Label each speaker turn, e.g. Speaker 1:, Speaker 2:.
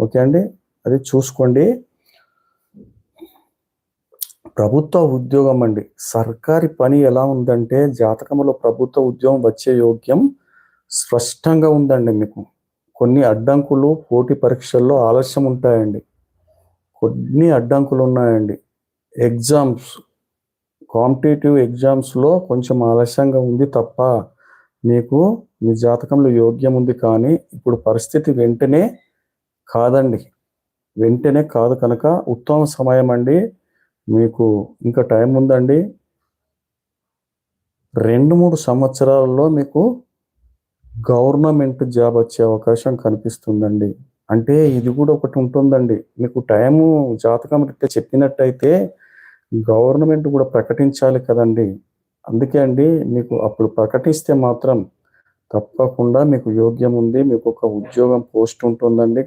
Speaker 1: Okay అండి? అది చూసుకోండి. ప్రభుత్వ ఉద్యోగం అండి. సర్కారీ పని ఎలా ఉందంటే జాతకంలో ప్రభుత్వ ఉద్యోగం వచ్చే యోగ్యం స్పష్టంగా ఉందండి మీకు. కొన్ని అడ్డంకులు పోటీ పరీక్షల్లో ఆలస్యం ఉంటాయండి. కొన్ని అడ్డంకులు ఉన్నాయండి. ఎగ్జామ్స్ కాంపిటేటివ్ ఎగ్జామ్స్లో కొంచెం ఆలస్యంగా ఉంది తప్ప మీకు మీ జాతకంలో యోగ్యం ఉంది కానీ ఇప్పుడు పరిస్థితి వెంటనే కాదండి. వెంటనే కాదు కనుక ఉత్తమ సమయం అండి. మీకు ఇంకా టైం ఉందండి. రెండు మూడు సంవత్సరాలలో మీకు గవర్నమెంట్ జాబ్ వచ్చే అవకాశం కనిపిస్తుందండి. అంటే ఇది కూడా ఒకటి ఉంటుందండి. మీకు టైము జాతకం రీత్యా చెప్పినట్టయితే గవర్నమెంట్ కూడా ప్రకటించాలి కదండి. అందుకే అండి మీకు అప్పుడు ప్రకటిస్తే మాత్రం తప్పకుండా మీకు యోగ్యం ఉంది. మీకు ఒక ఉద్యోగం పోస్ట్ ఉంటుందండి.